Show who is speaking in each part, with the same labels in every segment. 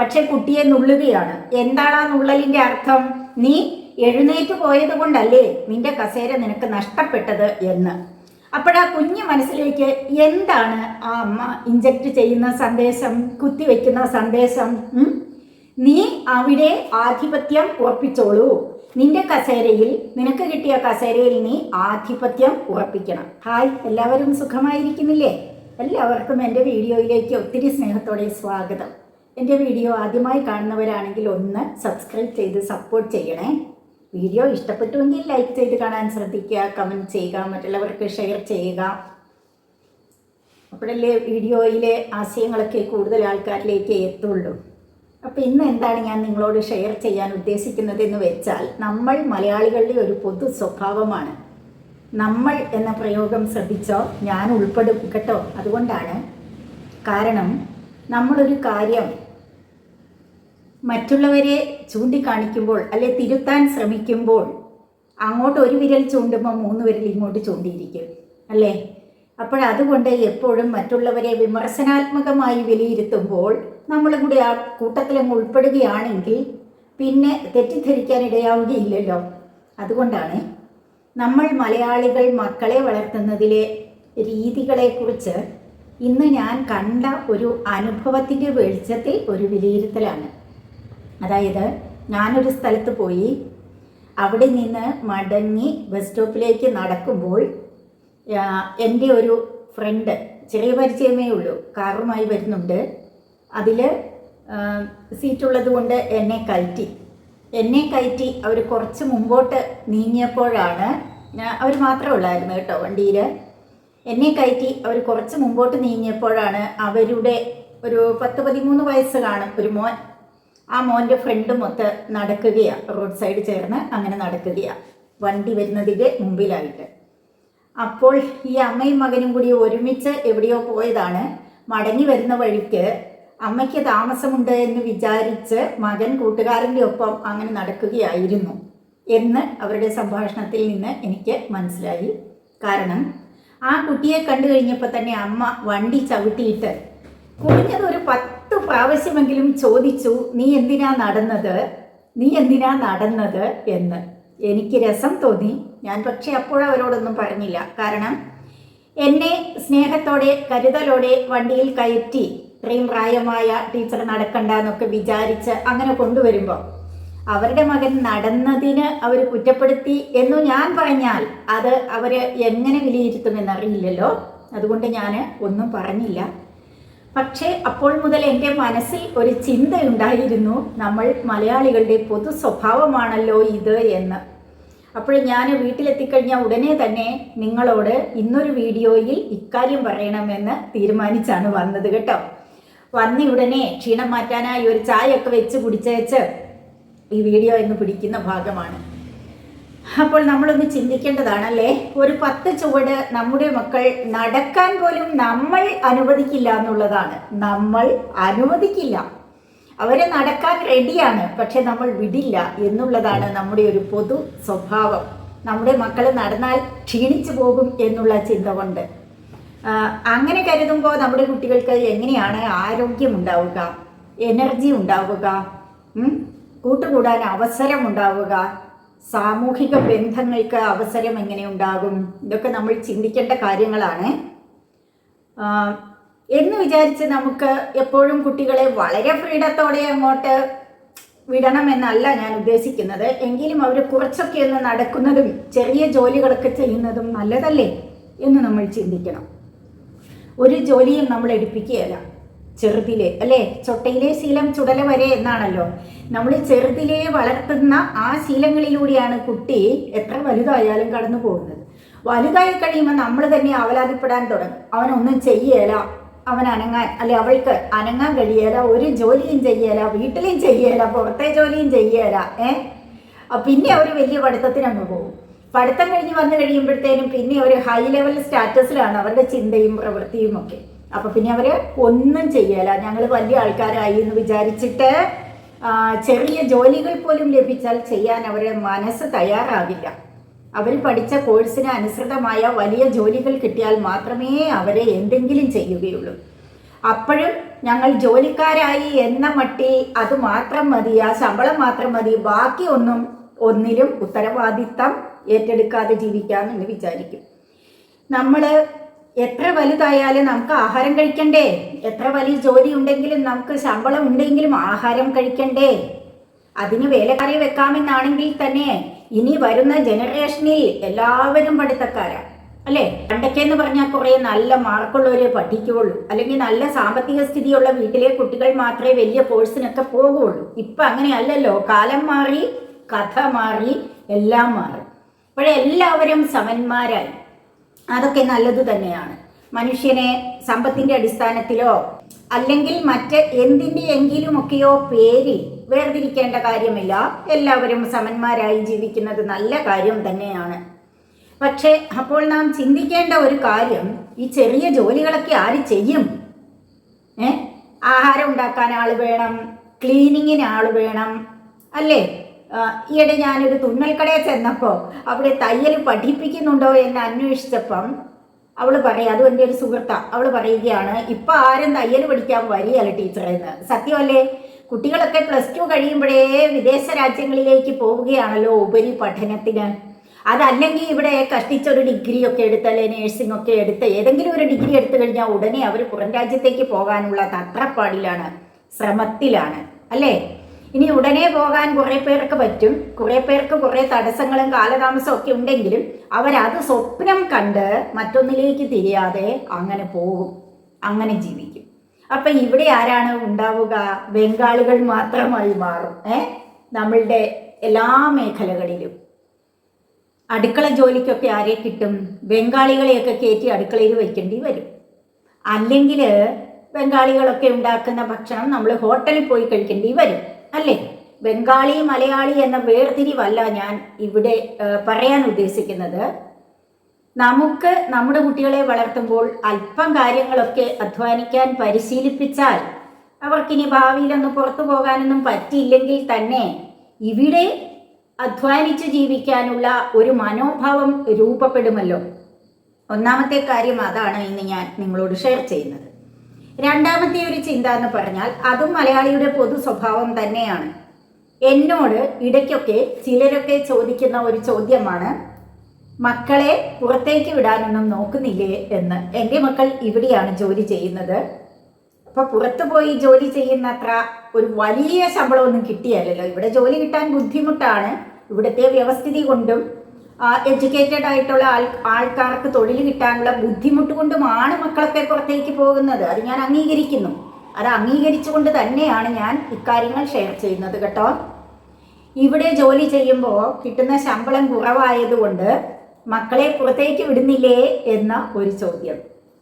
Speaker 1: പക്ഷെ കുട്ടിയെ നുള്ളുകയാണ്. എന്താണ് ആ നുള്ളലിന്റെ അർത്ഥം? നീ എഴുന്നേറ്റ് പോയത് കൊണ്ടല്ലേ നിന്റെ കസേര നിനക്ക് നഷ്ടപ്പെട്ടത് എന്ന്. അപ്പോഴാ കുഞ്ഞു മനസ്സിലേക്ക് എന്താണ് ആ അമ്മ ഇഞ്ചക്ട് ചെയ്യുന്ന സന്ദേശം കുത്തിവെക്കുന്ന സന്ദേശം? നീ അവിടെ ആധിപത്യം ഉറപ്പിച്ചോളൂ. നിന്റെ കസേരയിൽ നിനക്ക് കിട്ടിയ കസേരയിൽ നീ ആധിപത്യം ഉറപ്പിക്കണം. ഹായ് എല്ലാവരും സുഖമായിരിക്കുന്നില്ലേ? എല്ലാവർക്കും എന്റെ വീഡിയോയിലേക്ക് ഒത്തിരി സ്നേഹത്തോടെ സ്വാഗതം. എന്റെ വീഡിയോ ആദ്യമായി കാണുന്നവരാണെങ്കിൽ ഒന്ന് സബ്സ്ക്രൈബ് ചെയ്ത് സപ്പോർട്ട് ചെയ്യണേ. വീഡിയോ ഇഷ്ടപ്പെട്ടുവെങ്കിൽ ലൈക്ക് ചെയ്ത് കാണാൻ ശ്രദ്ധിക്കുക കമന്റ് ചെയ്യുക മറ്റുള്ളവർക്ക് ഷെയർ ചെയ്യുക. അപ്പോഴല്ലേ വീഡിയോയിലെ ആശയങ്ങളൊക്കെ കൂടുതൽ ആൾക്കാരിലേക്ക് എത്തുള്ളൂ. അപ്പോൾ ഇന്ന് എന്താണ് ഞാൻ നിങ്ങളോട് ഷെയർ ചെയ്യാൻ ഉദ്ദേശിക്കുന്നത് എന്ന് വെച്ചാൽ നമ്മൾ മലയാളികളുടെ ഒരു പൊതു സ്വഭാവമാണ്. നമ്മൾ എന്ന പ്രയോഗം ശ്രദ്ധിച്ചോ? ഞാൻ ഉൾപ്പെടും കേട്ടോ. അതുകൊണ്ടാണ്. കാരണം നമ്മളൊരു കാര്യം മറ്റുള്ളവരെ ചൂണ്ടിക്കാണിക്കുമ്പോൾ അല്ലെ തിരുത്താൻ ശ്രമിക്കുമ്പോൾ അങ്ങോട്ട് ഒരു വിരൽ ചൂണ്ടുമ്പോൾ മൂന്ന് വിരൽ ഇങ്ങോട്ട് ചൂണ്ടിയിരിക്കും അല്ലേ? അപ്പോഴതുകൊണ്ട് എപ്പോഴും മറ്റുള്ളവരെ വിമർശനാത്മകമായി വിലയിരുത്തുമ്പോൾ നമ്മളും കൂടി ആ കൂട്ടത്തിലങ്ങ് ഉൾപ്പെടുകയാണെങ്കിൽ പിന്നെ തെറ്റിദ്ധരിക്കാൻ ഇടയാവുകയില്ലല്ലോ. അതുകൊണ്ടാണ് നമ്മൾ മലയാളികൾ മക്കളെ വളർത്തുന്നതിലെ രീതികളെക്കുറിച്ച് ഇന്ന് ഞാൻ കണ്ട ഒരു അനുഭവത്തിന്റെ വെളിച്ചത്തിൽ ഒരു വിലയിരുത്തലാണ്. അതായത് ഞാനൊരു സ്ഥലത്ത് പോയി അവിടെ നിന്ന് മടങ്ങി ബസ് സ്റ്റോപ്പിലേക്ക് നടക്കുമ്പോൾ എന്റെ ഒരു ഫ്രണ്ട് ചെറിയ പരിചയമേ ഉള്ളൂ കാറുമായി വരുന്നുണ്ട്. അതിൽ സീറ്റുള്ളത് കൊണ്ട് എന്നെ കയറ്റി. എന്നെ കയറ്റി അവർ കുറച്ച് മുമ്പോട്ട് നീങ്ങിയപ്പോഴാണ് അവർ മാത്രമേ ഉള്ളായിരുന്നു കേട്ടോ വണ്ടിയിൽ എന്നെ കയറ്റി അവർ കുറച്ച് മുമ്പോട്ട് നീങ്ങിയപ്പോഴാണ് അവരുടെ ഒരു പത്ത് പതിമൂന്ന് വയസ്സ് കാണും ഒരു മോൻ. ആ മോന്റെ ഫ്രണ്ട് മൊത്ത് നടക്കുകയാണ് റോഡ് സൈഡ് ചേർന്ന് അങ്ങനെ നടക്കുകയാണ് വണ്ടി വരുന്നതിന്റെ മുമ്പിലായിട്ട്. അപ്പോൾ ഈ അമ്മയും മകനും കൂടി ഒരുമിച്ച് എവിടെയോ പോയതാണ്. മടങ്ങി വരുന്ന വഴിക്ക് അമ്മയ്ക്ക് താമസമുണ്ട് എന്ന് വിചാരിച്ച് മകൻ കൂട്ടുകാരന്റെ ഒപ്പം അങ്ങനെ നടക്കുകയായിരുന്നു എന്ന് അവരുടെ സംഭാഷണത്തിൽ നിന്ന് എനിക്ക് മനസ്സിലായി. കാരണം ആ കുട്ടിയെ കണ്ടു കഴിഞ്ഞപ്പോൾ തന്നെ അമ്മ വണ്ടി ചവിട്ടിയിട്ട് കുറഞ്ഞത് ഒരു പത്ത് പ്രാവശ്യമെങ്കിലും ചോദിച്ചു നീ എന്തിനാ നടന്നത്? നീ എന്തിനാ നടന്നത്? എന്ന്. എനിക്ക് രസം തോന്നി. ഞാൻ പക്ഷെ അപ്പോഴവരോടൊന്നും പറഞ്ഞില്ല. കാരണം എന്നെ സ്നേഹത്തോടെ കരുതലോടെ വണ്ടിയിൽ കയറ്റി ഇത്രയും പ്രായമായ ടീച്ചർ നടക്കണ്ട എന്നൊക്കെ വിചാരിച്ച് അങ്ങനെ കൊണ്ടുവരുമ്പോൾ അവരുടെ മകൻ നടന്നതിന് അവർ കുറ്റപ്പെടുത്തി എന്നു ഞാൻ പറഞ്ഞാൽ അത് അവർ എങ്ങനെ വിലയിരുത്തുമെന്നറിയില്ലല്ലോ. അതുകൊണ്ട് ഞാൻ ഒന്നും പറഞ്ഞില്ല. പക്ഷേ അപ്പോൾ മുതൽ എന്റെ മനസ്സിൽ ഒരു ചിന്തയുണ്ടായിരുന്നു നമ്മൾ മലയാളികളുടെ പൊതു സ്വഭാവമാണല്ലോ ഇത് എന്ന്. അപ്പോൾ ഞാൻ വീട്ടിലെത്തിക്കഴിഞ്ഞാൽ ഉടനെ തന്നെ നിങ്ങളോട് ഇന്നൊരു വീഡിയോയിൽ ഇക്കാര്യം പറയണമെന്ന് തീരുമാനിച്ചാണ് വന്നത് കേട്ടോ. വന്ന ഉടനെ ക്ഷീണം മാറ്റാനായി ഒരു ചായയൊക്കെ വെച്ച് കുടിച്ചേച്ച് ഈ വീഡിയോ എന്ന് പിടിക്കുന്ന ഭാഗമാണ്. അപ്പോൾ നമ്മളൊന്ന് ചിന്തിക്കേണ്ടതാണല്ലേ? ഒരു പത്ത് ചുവട് നമ്മുടെ മക്കൾ നടക്കാൻ പോലും നമ്മൾ അനുവദിക്കില്ല എന്നുള്ളതാണ്. നമ്മൾ അനുവദിക്കില്ല. അവരെ നടക്കാൻ റെഡിയാണ് പക്ഷെ നമ്മൾ വിടില്ല എന്നുള്ളതാണ് നമ്മുടെ ഒരു പൊതു സ്വഭാവം. നമ്മുടെ മക്കൾ നടന്നാൽ ക്ഷീണിച്ചു പോകും എന്നുള്ള ചിന്ത കൊണ്ട്. അങ്ങനെ കരുതുമ്പോൾ നമ്മുടെ കുട്ടികൾക്ക് എങ്ങനെയാണ് ആരോഗ്യം ഉണ്ടാവുക? എനർജി ഉണ്ടാവുക കൂട്ടുകൂടാൻ അവസരം ഉണ്ടാവുക സാമൂഹിക ബന്ധങ്ങൾക്ക് അവസരം എങ്ങനെ ഉണ്ടാകും? ഇതൊക്കെ നമ്മൾ ചിന്തിക്കേണ്ട കാര്യങ്ങളാണ്. എന്ന് വിചാരിച്ച് നമുക്ക് എപ്പോഴും കുട്ടികളെ വളരെ ഫ്രീഡത്തോടെ അങ്ങോട്ട് വിടണമെന്നല്ല ഞാൻ ഉദ്ദേശിക്കുന്നത്. എങ്കിലും അവർ കുറച്ചൊക്കെ ഒന്ന് നടക്കുന്നതും ചെറിയ ജോലികളൊക്കെ ചെയ്യുന്നതും നല്ലതല്ലേ എന്ന് നമ്മൾ ചിന്തിക്കണം. ഒരു ജോലിയും നമ്മൾ എടുപ്പിക്കുകയല്ല. ചെറുതിലെ അല്ലേ? ചൊട്ടയിലെ ശീലം ചുടല വരെ എന്നാണല്ലോ? നമ്മൾ ചെറുതിലേ വളർത്തുന്ന ആ ശീലങ്ങളിലൂടെയാണ് കുട്ടി എത്ര വലുതായാലും കടന്നു പോകുന്നത്. വലുതായി കഴിയുമ്പോൾ നമ്മൾ തന്നെ അവലാതിപ്പെടാൻ തുടങ്ങും. അവനൊന്നും ചെയ്യേല. അവൻ അനങ്ങാൻ അല്ലെ അവൾക്ക് അനങ്ങാൻ കഴിയേല. ഒരു ജോലിയും ചെയ്യേല. വീട്ടിലും ചെയ്യേല. പുറത്തെ ജോലിയും ചെയ്യേല. ഏ? പിന്നെ അവർ വലിയ പഠിത്തത്തിനങ്ങ് പോകും. പഠിത്തം കഴിഞ്ഞ് വന്നു കഴിയുമ്പോഴത്തേനും പിന്നെ ഒരു ഹൈ ലെവൽ സ്റ്റാറ്റസിലാണ് അവരുടെ ചിന്തയും പ്രവൃത്തിയും ഒക്കെ. അപ്പൊ പിന്നെ അവർ ഒന്നും ചെയ്യല. ഞങ്ങൾ വലിയ ആൾക്കാരായി എന്ന് വിചാരിച്ചിട്ട് ചെറിയ ജോലികൾ പോലും ലഭിച്ചാൽ ചെയ്യാൻ അവരുടെ മനസ്സ് തയ്യാറാവില്ല. അവർ പഠിച്ച കോഴ്സിന് അനുസൃതമായ വലിയ ജോലികൾ കിട്ടിയാൽ മാത്രമേ അവരെ എന്തെങ്കിലും ചെയ്യുകയുള്ളൂ. അപ്പോഴും ഞങ്ങൾ ജോലിക്കാരായി എന്ന മട്ടി അത് മാത്രം മതി ആ ശമ്പളം മാത്രം മതി ബാക്കി ഒന്നും ഒന്നിലും ഉത്തരവാദിത്തം ഏറ്റെടുക്കാതെ ജീവിക്കാം എന്ന് വിചാരിക്കും. നമ്മൾ എത്ര വലുതായാലും നമുക്ക് ആഹാരം കഴിക്കണ്ടേ? എത്ര വലിയ ജോലി ഉണ്ടെങ്കിലും നമുക്ക് ശമ്പളം ഉണ്ടെങ്കിലും ആഹാരം കഴിക്കണ്ടേ? അതിന് വേലക്കാരെ വെക്കാമെന്നാണെങ്കിൽ തന്നെ ഇനി വരുന്ന ജനറേഷനിൽ എല്ലാവരും പഠിത്തക്കാരാ. അല്ലേ? പണ്ടൊക്കെ എന്ന് പറഞ്ഞാൽ കുറേ നല്ല മാർക്കുള്ളവരെ പഠിക്കുകയുള്ളൂ അല്ലെങ്കിൽ നല്ല സാമ്പത്തിക സ്ഥിതിയുള്ള വീട്ടിലെ കുട്ടികൾ മാത്രമേ വലിയ കോഴ്സിനൊക്കെ പോകുകയുള്ളൂ ഇപ്പം അങ്ങനെയല്ലല്ലോ. കാലം മാറി കഥ മാറി എല്ലാം മാറി. അപ്പോഴെല്ലാവരും സമന്മാരായി. അതൊക്കെ നല്ലത് തന്നെയാണ്. മനുഷ്യനെ സമ്പത്തിന്റെ അടിസ്ഥാനത്തിലോ അല്ലെങ്കിൽ മറ്റ് എന്തിന്റെയെങ്കിലുമൊക്കെയോ പേരിൽ വേർതിരിക്കേണ്ട കാര്യമില്ല. എല്ലാവരും സമന്മാരായി ജീവിക്കുന്നത് നല്ല കാര്യം തന്നെയാണ്. പക്ഷേ അപ്പോൾ നാം ചിന്തിക്കേണ്ട ഒരു കാര്യം ഈ ചെറിയ ജോലികളൊക്കെ ആര് ചെയ്യും? ഏ? ആഹാരം ഉണ്ടാക്കാൻ ആൾ വേണം ക്ലീനിങ്ങിന് ആൾ വേണം അല്ലേ? ഈയിടെ ഞാനൊരു തുന്നൽക്കടയിൽ ചെന്നപ്പോൾ അവിടെ തയ്യൽ പഠിപ്പിക്കുന്നുണ്ടോ എന്ന് അന്വേഷിച്ചപ്പം അവൾ പറയും അതും എന്റെ ഒരു സുഹൃത്താണ് അവൾ പറയുകയാണ് ഇപ്പം ആരും തയ്യൽ പഠിക്കാൻ വരികയല്ല ടീച്ചറെന്ന് സത്യമല്ലേ? കുട്ടികളൊക്കെ പ്ലസ് ടു കഴിയുമ്പോഴേ വിദേശ രാജ്യങ്ങളിലേക്ക് പോവുകയാണല്ലോ ഉപരി പഠനത്തിന്. അതല്ലെങ്കിൽ ഇവിടെ കഷ്ടിച്ചൊരു ഡിഗ്രി ഒക്കെ എടുത്ത് അല്ലെ നേഴ്സിംഗ് ഒക്കെ എടുത്ത് ഏതെങ്കിലും ഒരു ഡിഗ്രി എടുത്തു കഴിഞ്ഞാൽ ഉടനെ അവർ പുറം രാജ്യത്തേക്ക് പോകാനുള്ള തത്രപ്പാടിലാണ് ശ്രമത്തിലാണ്. അല്ലേ? ഇനി ഉടനെ പോകാൻ കുറേ പേർക്ക് പറ്റും. കുറേ പേർക്ക് കുറേ തടസ്സങ്ങളും കാലതാമസവും ഒക്കെ ഉണ്ടെങ്കിലും അവരത് സ്വപ്നം കണ്ട് മറ്റൊന്നിലേക്ക് തിരിയാതെ അങ്ങനെ പോകും. അങ്ങനെ ജീവിക്കും. അപ്പം ഇവിടെ ആരാണ് ഉണ്ടാവുക? ബംഗാളികൾ മാത്രമായി മാറും. ഏ? നമ്മളുടെ എല്ലാ മേഖലകളിലും. അടുക്കള ജോലിക്കൊക്കെ ആരെ കിട്ടും? ബംഗാളികളെയൊക്കെ കയറ്റി അടുക്കളയിൽ വയ്ക്കേണ്ടി വരും. അല്ലെങ്കിൽ ബംഗാളികളൊക്കെ ഉണ്ടാക്കുന്ന ഭക്ഷണം നമ്മൾ ഹോട്ടലിൽ പോയി കഴിക്കേണ്ടി വരും. അല്ലേ? ബംഗാളി മലയാളി എന്ന വേർതിരിവല്ല ഞാൻ ഇവിടെ പറയാൻ ഉദ്ദേശിക്കുന്നത്. നമുക്ക് നമ്മുടെ കുട്ടികളെ വളർത്തുമ്പോൾ അല്പം കാര്യങ്ങളൊക്കെ അധ്വാനിക്കാൻ പരിശീലിപ്പിച്ചാൽ അവർക്കിനി ഭാവിയിലൊന്ന് പുറത്തു പോകാനൊന്നും പറ്റിയില്ലെങ്കിൽ തന്നെ ഇവിടെ അധ്വാനിച്ച് ജീവിക്കാനുള്ള ഒരു മനോഭാവം രൂപപ്പെടുമല്ലോ. ഒന്നാമത്തെ കാര്യം അതാണ് ഇന്ന് ഞാൻ നിങ്ങളോട് ഷെയർ ചെയ്യുന്നത്. രണ്ടാമത്തെ ഒരു ചിന്ത എന്ന് പറഞ്ഞാൽ അതും മലയാളിയുടെ പൊതു സ്വഭാവം തന്നെയാണ്. എന്നോട് ഇടയ്ക്കൊക്കെ ചിലരൊക്കെ ചോദിക്കുന്ന ഒരു ചോദ്യമാണ് മക്കളെ പുറത്തേക്ക് വിടാനൊന്നും നോക്കുന്നില്ലേ? എന്ന്. എന്റെ മക്കൾ ഇവിടെയാണ് ജോലി ചെയ്യുന്നത്. അപ്പൊ പുറത്തു പോയി ജോലി ചെയ്യുന്നത്ര ഒരു വലിയ ശമ്പളമൊന്നും കിട്ടിയല്ലോ ഇവിടെ ജോലി കിട്ടാൻ ബുദ്ധിമുട്ടാണ്. ഇവിടുത്തെ വ്യവസ്ഥിതി കൊണ്ടും എഡ്യൂക്കേറ്റഡ് ആയിട്ടുള്ള ആൾ ആൾക്കാർക്ക് തൊഴിൽ കിട്ടാനുള്ള ബുദ്ധിമുട്ട് കൊണ്ടുമാണ് മക്കളൊക്കെ പുറത്തേക്ക് പോകുന്നത്. അത് ഞാൻ അംഗീകരിക്കുന്നു. അത് അംഗീകരിച്ചുകൊണ്ട് തന്നെയാണ് ഞാൻ ഇക്കാര്യങ്ങൾ ഷെയർ ചെയ്യുന്നത് കേട്ടോ. ഇവിടെ ജോലി ചെയ്യുമ്പോൾ കിട്ടുന്ന ശമ്പളം കുറവായതുകൊണ്ട് മക്കളെ പുറത്തേക്ക് വിടുന്നില്ലേ എന്ന ഒരു ചോദ്യം.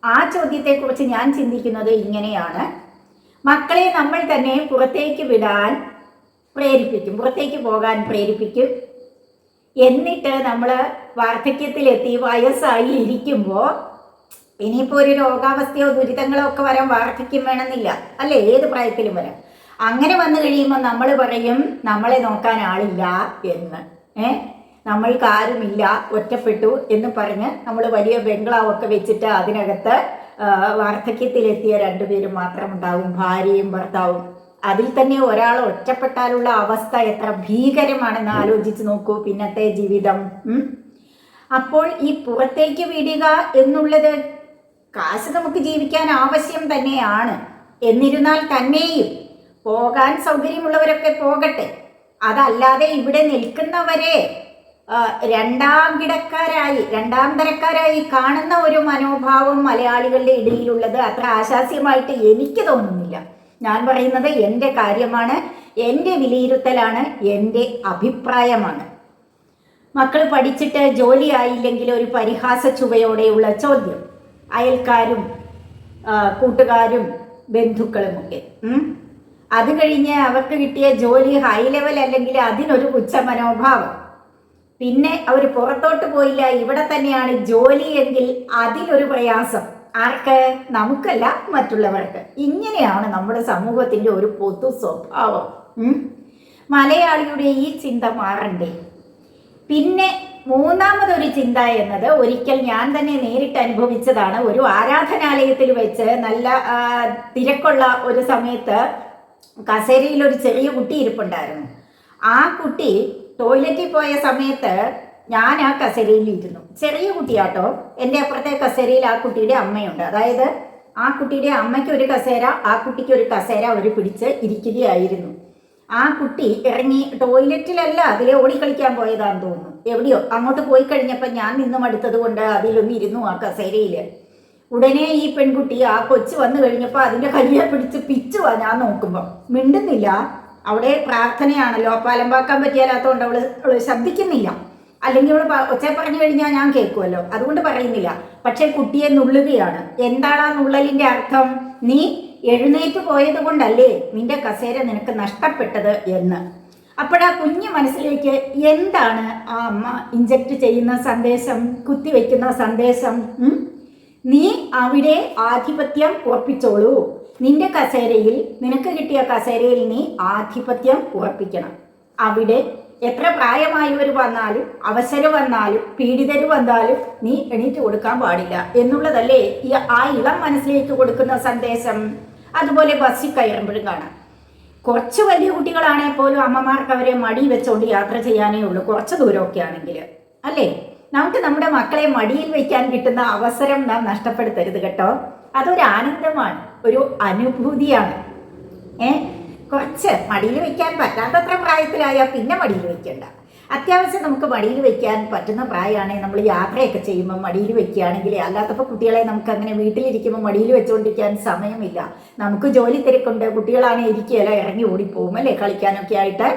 Speaker 1: ആ ചോദ്യത്തെക്കുറിച്ച് ഞാൻ ചിന്തിക്കുന്നത് ഇങ്ങനെയാണ്. മക്കളെ നമ്മൾ തന്നെ പുറത്തേക്ക് വിടാൻ പ്രേരിപ്പിക്കും. പുറത്തേക്ക് പോകാൻ പ്രേരിപ്പിക്കും. എന്നിട്ട് നമ്മൾ വാർദ്ധക്യത്തിലെത്തി വയസ്സായി ഇരിക്കുമ്പോൾ ഇനിയിപ്പോൾ ഒരു രോഗാവസ്ഥയോ ദുരിതങ്ങളോ ഒക്കെ വരാൻ വാർദ്ധക്യം വേണമെന്നില്ല. അല്ലേ? ഏത് പ്രായത്തിലും വരാം അങ്ങനെ വന്നു കഴിയുമ്പോൾ നമ്മൾ പറയും നമ്മളെ നോക്കാൻ ആളില്ല എന്ന്. ഏ? നമ്മൾക്ക് ആരുമില്ല ഒറ്റപ്പെട്ടു എന്ന് പറഞ്ഞ് നമ്മൾ വലിയ ബംഗ്ലാവൊക്കെ വെച്ചിട്ട് അതിനകത്ത് വാർദ്ധക്യത്തിലെത്തിയ രണ്ടുപേരും മാത്രമുണ്ടാവും ഭാര്യയും ഭർത്താവും. അതിൽ തന്നെ ഒരാൾ ഒറ്റപ്പെട്ടാലുള്ള അവസ്ഥ എത്ര ഭീകരമാണെന്ന് ആലോചിച്ച് നോക്കൂ പിന്നത്തെ ജീവിതം അപ്പോൾ ഈ പുറത്തേക്ക് വിടുക എന്നുള്ളത് കാശ് നമുക്ക് ജീവിക്കാൻ ആവശ്യം തന്നെയാണ്. എന്നിരുന്നാൽ തന്നെയും പോകാൻ സൗകര്യമുള്ളവരൊക്കെ പോകട്ടെ. അതല്ലാതെ ഇവിടെ നിൽക്കുന്നവരെ രണ്ടാം കിടക്കാരായി രണ്ടാം തരക്കാരായി കാണുന്ന ഒരു മനോഭാവം മലയാളികളുടെ ഇടയിലുള്ളത് അത്ര ആശാസ്യമായിട്ട് എനിക്ക് തോന്നുന്നില്ല. ഞാൻ പറയുന്നത് എന്റെ കാര്യമാണ് എന്റെ വിലയിരുത്തലാണ് എന്റെ അഭിപ്രായമാണ്. മക്കൾ പഠിച്ചിട്ട് ജോലിയായില്ലെങ്കിൽ ഒരു പരിഹാസ ചുവയോടെയുള്ള ചോദ്യം. അയൽക്കാരും കൂട്ടുകാരും ബന്ധുക്കളും ഒക്കെ അത് കഴിഞ്ഞ് അവർക്ക് കിട്ടിയ ജോലി ഹൈ ലെവൽ അല്ലെങ്കിൽ അതിനൊരു ഉച്ച മനോഭാവം പിന്നെ അവർ പുറത്തോട്ട് പോയില്ല ഇവിടെ തന്നെയാണ് ജോലി എങ്കിൽ അതിലൊരു പ്രയാസം. ആർക്ക്? നമുക്കല്ല മറ്റുള്ളവർക്ക്. ഇങ്ങനെയാണ് നമ്മുടെ സമൂഹത്തിന്റെ ഒരു പൊതു സ്വഭാവം. മലയാളിയുടെ ഈ ചിന്ത മാറണ്ടേ? പിന്നെ മൂന്നാമതൊരു ചിന്ത എന്നത് ഒരിക്കൽ ഞാൻ തന്നെ നേരിട്ട് അനുഭവിച്ചതാണ്. ഒരു ആരാധനാലയത്തിൽ വെച്ച് നല്ല തിരക്കുള്ള ഒരു സമയത്ത് കസേരയിൽ ഒരു ചെറിയ കുട്ടി ഇരിപ്പുണ്ടായിരുന്നു. ആ കുട്ടി ടോയ്ലറ്റിൽ പോയ സമയത്ത് ഞാൻ ആ കസേരയിൽ ഇരുന്നു. ചെറിയ കുട്ടിയാട്ടോ. എന്റെ അപ്പുറത്തെ കസേരയിൽ ആ കുട്ടിയുടെ അമ്മയുണ്ട്. അതായത് ആ കുട്ടിയുടെ അമ്മയ്ക്ക് ഒരു കസേര ആ കുട്ടിക്ക് ഒരു കസേര അവർ പിടിച്ച് ഇരിക്കുകയായിരുന്നു. ആ കുട്ടി ഇറങ്ങി ടോയ്ലറ്റിലല്ല അതിലെ ഓടിക്കളിക്കാൻ പോയതാന്ന് തോന്നുന്നു. എവിടെയോ അങ്ങോട്ട് പോയി കഴിഞ്ഞപ്പോൾ ഞാൻ നിന്നും അടുത്തത് കൊണ്ട് അതിലൊന്ന് ഇരുന്നു ആ കസേരയിൽ. ഉടനെ ഈ പെൺകുട്ടി ആ കൊച്ചു വന്നു കഴിഞ്ഞപ്പോൾ അതിന്റെ കയ്യെ പിടിച്ച് പിച്ചുവാ ഞാൻ നോക്കുമ്പോൾ മിണ്ടുന്നില്ല. അവിടെ പ്രാർത്ഥനയാണല്ലോ. പാലമ്പാക്കാൻ പറ്റിയാലാത്തതുകൊണ്ട് അവൾ അവൾ ശബ്ദിക്കുന്നില്ല. അല്ലെങ്കിൽ ഇവിടെ ഒച്ച പറഞ്ഞു കഴിഞ്ഞാൽ ഞാൻ കേൾക്കുമല്ലോ അതുകൊണ്ട് പറയുന്നില്ല. പക്ഷേ കുട്ടിയെ നുള്ളുകയാണ്. എന്താണ് ആ നുള്ളലിന്റെ അർത്ഥം? നീ എഴുന്നേറ്റ് പോയത് കൊണ്ടല്ലേ നിന്റെ കസേര നിനക്ക് നഷ്ടപ്പെട്ടത് എന്ന്. അപ്പോഴാ കുഞ്ഞു മനസ്സിലേക്ക് എന്താണ് ആ അമ്മ ഇഞ്ചക്ട് ചെയ്യുന്ന സന്ദേശം കുത്തിവെക്കുന്ന സന്ദേശം? നീ അവിടെ ആധിപത്യം ഉറപ്പിച്ചോളൂ. നിന്റെ കസേരയിൽ നിനക്ക് കിട്ടിയ കസേരയിൽ നീ ആധിപത്യം ഉറപ്പിക്കണം. അവിടെ എത്ര പ്രായമായവർ വന്നാലും അവസരം വന്നാലും പീഡിതർ വന്നാലും നീ എണീറ്റ് കൊടുക്കാൻ പാടില്ല എന്നുള്ളതല്ലേ ഈ ആ ഇളം മനസ്സിലേക്ക് കൊടുക്കുന്ന സന്ദേശം. അതുപോലെ ബസ്സിൽ കയറുമ്പോഴും കാണാം. കുറച്ച് വലിയ കുട്ടികളാണെങ്കിൽ പോലും അമ്മമാർക്ക് അവരെ മടി വെച്ചുകൊണ്ട് യാത്ര ചെയ്യാനേ ഉള്ളൂ കുറച്ച് ദൂരമൊക്കെ ആണെങ്കിൽ അല്ലേ? നമുക്ക് നമ്മുടെ മക്കളെ മടിയിൽ വയ്ക്കാൻ കിട്ടുന്ന അവസരം നാം നഷ്ടപ്പെടുത്തരുത് കേട്ടോ. അതൊരു ആനന്ദമാണ് ഒരു അനുഭൂതിയാണ്. ഏ? കുറച്ച് മടിയിൽ വെക്കാൻ പറ്റാത്തത്ര പ്രായത്തിലായാൽ പിന്നെ മടിയിൽ വെക്കണ്ട. അത്യാവശ്യം നമുക്ക് മടിയിൽ വെക്കാൻ പറ്റുന്ന പ്രായമാണെങ്കിൽ നമ്മൾ യാത്രയൊക്കെ ചെയ്യുമ്പോൾ മടിയിൽ വെക്കുകയാണെങ്കിൽ അല്ലാത്തപ്പോൾ കുട്ടികളെ നമുക്ക് അങ്ങനെ വീട്ടിലിരിക്കുമ്പോൾ മടിയിൽ വെച്ചുകൊണ്ടിരിക്കാൻ സമയമില്ല. നമുക്ക് ജോലി തിരക്കുണ്ട് കുട്ടികളാണെങ്കിൽ ഇരിക്കുകയല്ല ഇറങ്ങി ഓടിപ്പോകും അല്ലേ കളിക്കാനൊക്കെ ആയിട്ട്.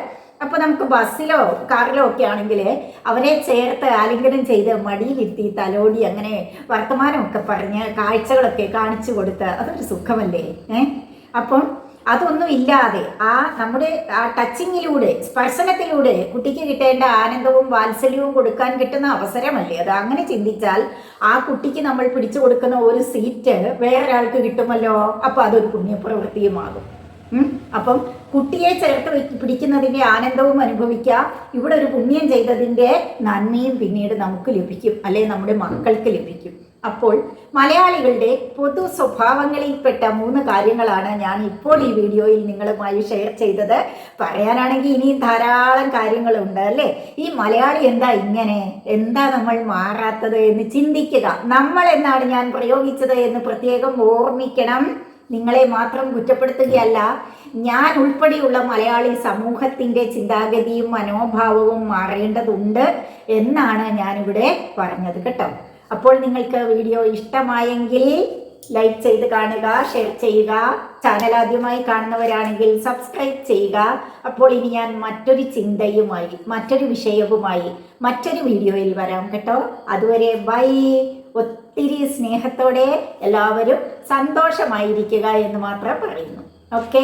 Speaker 1: അപ്പോൾ നമുക്ക് ബസ്സിലോ കാറിലോ ഒക്കെ ആണെങ്കിൽ അവരെ ചേർത്ത് ആലിംഗനം ചെയ്ത് മടിയിലിരുത്തി തലോടി അങ്ങനെ വർത്തമാനമൊക്കെ പറഞ്ഞ് കാഴ്ചകളൊക്കെ കാണിച്ചു കൊടുത്ത് അതൊരു സുഖമല്ലേ? ഏഹ് അപ്പം അതൊന്നും ഇല്ലാതെ ആ നമ്മുടെ ആ ടച്ചിങ്ങിലൂടെ സ്പർശനത്തിലൂടെ കുട്ടിക്ക് കിട്ടേണ്ട ആനന്ദവും വാത്സല്യവും കൊടുക്കാൻ കിട്ടുന്ന അവസരമല്ലേ? അത് അങ്ങനെ ചിന്തിച്ചാൽ ആ കുട്ടിക്ക് നമ്മൾ പിടിച്ചു കൊടുക്കുന്ന ഒരു സീറ്റ് വേറൊരാൾക്ക് കിട്ടുമല്ലോ? അപ്പോൾ അതൊരു പുണ്യപ്രവൃത്തിയുമാകും. അപ്പം കുട്ടിയെ ചേർത്ത് പിടിക്കുന്നതിന്റെ ആനന്ദവും അനുഭവിക്കാം ഇവിടെ ഒരു പുണ്യം ചെയ്തതിന്റെ നന്മയും പിന്നീട് നമുക്ക് ലഭിക്കും. അല്ലെ നമ്മുടെ മക്കൾക്ക് ലഭിക്കും. അപ്പോൾ മലയാളികളുടെ പൊതു സ്വഭാവങ്ങളിൽപ്പെട്ട മൂന്ന് കാര്യങ്ങളാണ് ഞാൻ ഇപ്പോൾ ഈ വീഡിയോയിൽ നിങ്ങളുമായി ഷെയർ ചെയ്തത്. പറയാനാണെങ്കിൽ ഇനിയും ധാരാളം കാര്യങ്ങളുണ്ട് അല്ലേ? ഈ മലയാളി എന്താ ഇങ്ങനെ? എന്താ നമ്മൾ മാറാത്തത് എന്ന് ചിന്തിക്കുക. നമ്മൾ എന്നാണ് ഞാൻ പ്രയോഗിച്ചത് എന്ന് പ്രത്യേകം ഓർമ്മിക്കണം. നിങ്ങളെ മാത്രം കുറ്റപ്പെടുത്തുകയല്ല ഞാൻ ഉൾപ്പെടെയുള്ള മലയാളി സമൂഹത്തിന്റെ ചിന്താഗതിയും മനോഭാവവും മാറേണ്ടതുണ്ട് എന്നാണ് ഞാനിവിടെ പറഞ്ഞത് കേട്ടോ. അപ്പോൾ നിങ്ങൾക്ക് വീഡിയോ ഇഷ്ടമായെങ്കിൽ ലൈക്ക് ചെയ്ത് കാണുക ഷെയർ ചെയ്യുക. ചാനൽ ആദ്യമായി കാണുന്നവരാണെങ്കിൽ സബ്സ്ക്രൈബ് ചെയ്യുക. അപ്പോൾ ഇനി ഞാൻ മറ്റൊരു ചിന്തയുമായി മറ്റൊരു വിഷയവുമായി മറ്റൊരു വീഡിയോയിൽ വരാം കേട്ടോ. അതുവരെ ബൈ. ഒത്തിരി സ്നേഹത്തോടെ എല്ലാവരും സന്തോഷമായിരിക്കുക എന്ന് മാത്രം പറയുന്നു. ഓക്കെ